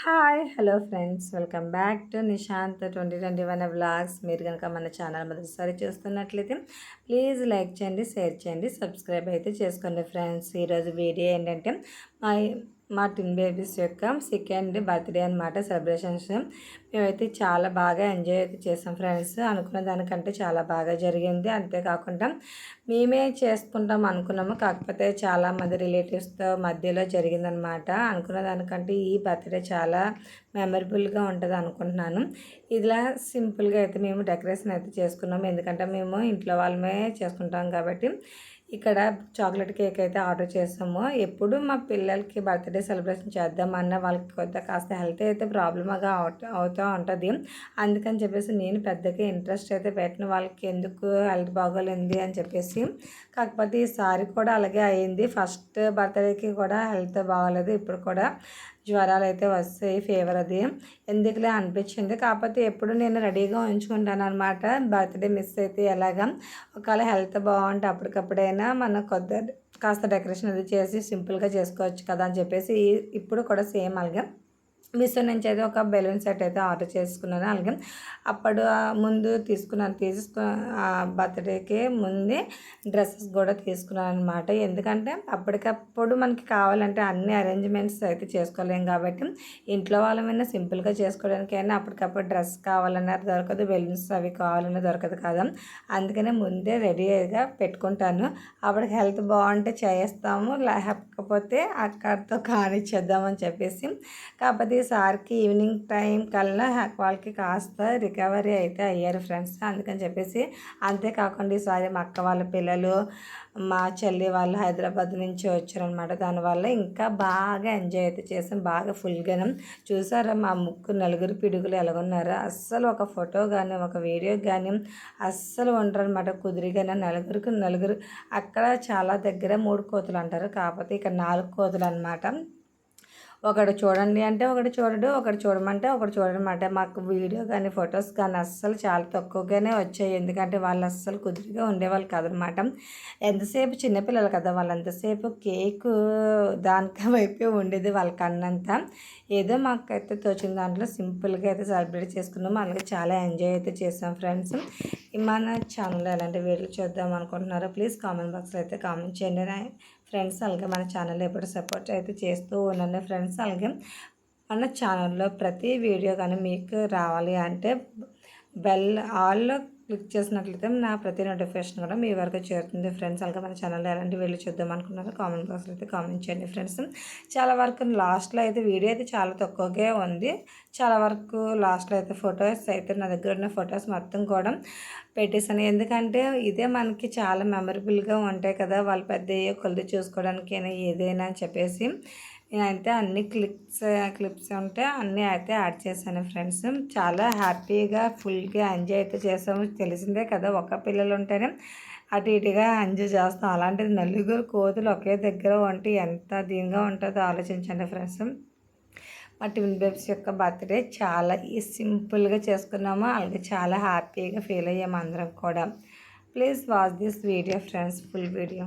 Hi hello friends welcome back to Nishant twenty twenty one vlogs మీరు కనుక మన channel మొదటిసారి చూస్తున్నట్లయితే ప్లీజ్ లైక్ చేయండి షేర్ చేయండి సబ్స్క్రైబ్ అయితే చేసుకోండి ఫ్రెండ్స్ ఈరోజు వీడియో ఏంటంటే మా టిన్ బేబీస్ యొక్క సెకండ్ బర్త్డే అనమాట సెలబ్రేషన్స్. మేమైతే చాలా బాగా ఎంజాయ్ అయితే చేసాం ఫ్రెండ్స్. అనుకున్న దానికంటే చాలా బాగా జరిగింది. అంతేకాకుండా మేమే చేసుకుంటాం అనుకున్నాము. కాకపోతే చాలామంది రిలేటివ్స్తో మధ్యలో జరిగిందనమాట అనుకున్న దానికంటే ఈ బర్త్డే చాలా మెమరబుల్గా ఉంటుంది అనుకుంటున్నాను. ఇలా సింపుల్గా అయితే మేము డెకరేషన్ అయితే చేసుకున్నాము ఎందుకంటే మేము ఇంట్లో వాళ్ళమే చేసుకుంటాం కాబట్టి ఇక్కడ చాక్లెట్ కేక్ అయితే ఆర్డర్ చేసాము. ఎప్పుడు మా పిల్లలకి బర్త్డే సెలబ్రేషన్ చేద్దామన్న వాళ్ళకి కొద్దిగా కాస్త హెల్త్ అయితే ప్రాబ్లమ్గా అవుతూ ఉంటుంది. అందుకని చెప్పేసి నేను పెద్దగా ఇంట్రెస్ట్ అయితే పెట్టిన వాళ్ళకి ఎందుకు హెల్త్ బాగోలేదు అని చెప్పేసి. కాకపోతే ఈసారి కూడా అలాగే అయింది. ఫస్ట్ బర్త్డేకి కూడా హెల్త్ బాగోలేదు. ఇప్పుడు కూడా జ్వరాలు అయితే వస్తాయి ఫీవర్ అది. ఎందుకులే అనిపించింది. కాకపోతే ఎప్పుడు నేను రెడీగా ఉంచుకుంటాను అనమాట బర్త్డే మిస్ అయితే ఎలాగా? ఒకవేళ హెల్త్ బాగుంటే అప్పటికప్పుడైనా మన కొద్ది కాస్త డెకరేషన్ అది చేసి సింపుల్గా చేసుకోవచ్చు కదా అని చెప్పేసి ఇప్పుడు కూడా సేమ్ అలాగే మీషో నుంచి అయితే ఒక బెలూన్ సెట్ అయితే ఆర్డర్ చేసుకున్నాను. అలాగే అప్పుడు ముందు తీసుకున్నాను తీసుకు బర్త్డేకి ముందే డ్రెస్సెస్ కూడా తీసుకున్నాను అనమాట ఎందుకంటే అప్పటికప్పుడు మనకి కావాలంటే అన్ని అరేంజ్మెంట్స్ అయితే చేసుకోలేం కాబట్టి ఇంట్లో వాళ్ళమైనా సింపుల్గా చేసుకోవడానికైనా అప్పటికప్పుడు డ్రెస్ కావాలన్నా దొరకదు బెలూన్స్ అవి కావాలన్నా దొరకదు కదా. అందుకనే ముందే రెడీగా పెట్టుకుంటాను. అప్పటికి హెల్త్ బాగుంటే చేస్తాము లేకపోతే అక్కడితో కానిచ్చేద్దామని చెప్పేసి. కాకపోతే సార్కి ఈవినింగ్ టైం కల్లా వాళ్ళకి కాస్త రికవరీ అయితే అయ్యారు ఫ్రెండ్స్. అందుకని చెప్పేసి అంతేకాకుండా ఈసారి మా అక్క వాళ్ళ పిల్లలు మా చెల్లి వాళ్ళు హైదరాబాద్ నుంచి వచ్చారనమాట దానివల్ల ఇంకా బాగా ఎంజాయ్ అయితే చేసాం. బాగా ఫుల్గా చూసారా మా ముక్కు నలుగురు పిడుగులు ఎలాగున్నారో. అస్సలు ఒక ఫోటో కానీ ఒక వీడియో కానీ అస్సలు ఉండరు అనమాట కుదిరిగానే నలుగురికి నలుగురు. అక్కడ చాలా దగ్గర మూడు కోతులు అంటారు. కాకపోతే ఇక్కడ నాలుగు కోతులు అనమాట ఒకడు చూడండి అంటే ఒకటి చూడడు ఒకటి చూడమంటే ఒకటి చూడమంటే మాకు వీడియో కానీ ఫొటోస్ కానీ అస్సలు చాలా తక్కువగానే వచ్చాయి. ఎందుకంటే వాళ్ళు అస్సలు కుదిరిగా ఉండేవాళ్ళు కాదనమాట. ఎంతసేపు చిన్నపిల్లలు కదా వాళ్ళు ఎంతసేపు కేక్ దానికి వైపే ఉండేది వాళ్ళ కన్నంతా. ఏదో మాకైతే తోచిన దాంట్లో సింపుల్గా అయితే సెలబ్రేట్ చేసుకున్నాం. అలాగే చాలా ఎంజాయ్ అయితే చేసాం ఫ్రెండ్స్. మన ఛానల్లో ఎలాంటి వీడియోలు చూద్దాం అనుకుంటున్నారో ప్లీజ్ కామెంట్ బాక్స్లో అయితే కామెంట్ చేయండి. ఫ్రెండ్స్ అలాగే మన ఛానల్ ఎప్పుడు సపోర్ట్ అయితే చేస్తూ ఉండండి ఫ్రెండ్స్ అలాగే మన ఛానల్లో ప్రతి వీడియో కానీ మీకు రావాలి అంటే బెల్ ఆల్ క్లిక్ చేసినట్లయితే నా ప్రతి నోటిఫికేషన్ కూడా మీ వరకు చేరుతుంది. ఫ్రెండ్స్ అలాగే మన ఛానల్ ఎలాంటి వీళ్ళు చూద్దాం అనుకున్నారో కామెంట్ బాక్స్లో అయితే కామెంట్ చేయండి ఫ్రెండ్స్. చాలా వరకు లాస్ట్లో అయితే వీడియో అయితే చాలా తక్కువగా ఉంది. చాలా వరకు లాస్ట్లో అయితే ఫొటోస్ అయితే నా దగ్గర ఉన్న ఫొటోస్ మొత్తం కూడా పెట్టేసాను ఎందుకంటే ఇదే మనకి చాలా మెమరబుల్గా ఉంటాయి కదా వాళ్ళు పెద్ద కొలది చూసుకోవడానికైనా ఏదైనా అని చెప్పేసి. నేనైతే అన్ని క్లిప్స్ క్లిప్స్ ఉంటే అన్నీ అయితే యాడ్ చేశాను ఫ్రెండ్స్. చాలా హ్యాపీగా ఫుల్గా ఎంజాయ్ అయితే చేసాము తెలిసిందే కదా ఒక పిల్లలు ఉంటేనే అటు ఇటుగా ఎంజాయ్ చేస్తాం. అలాంటిది నలుగురు కోతులు ఒకే దగ్గర ఉంటే ఎంత దీనిగా ఉంటుందో ఆలోచించండి ఫ్రెండ్స్. మా ట్విన్ బేబ్స్ యొక్క బర్త్డే చాలా సింపుల్గా చేసుకున్నాము. అలాగే చాలా హ్యాపీగా ఫీల్ అయ్యాము అందరం కూడా. Please watch this video friends full video.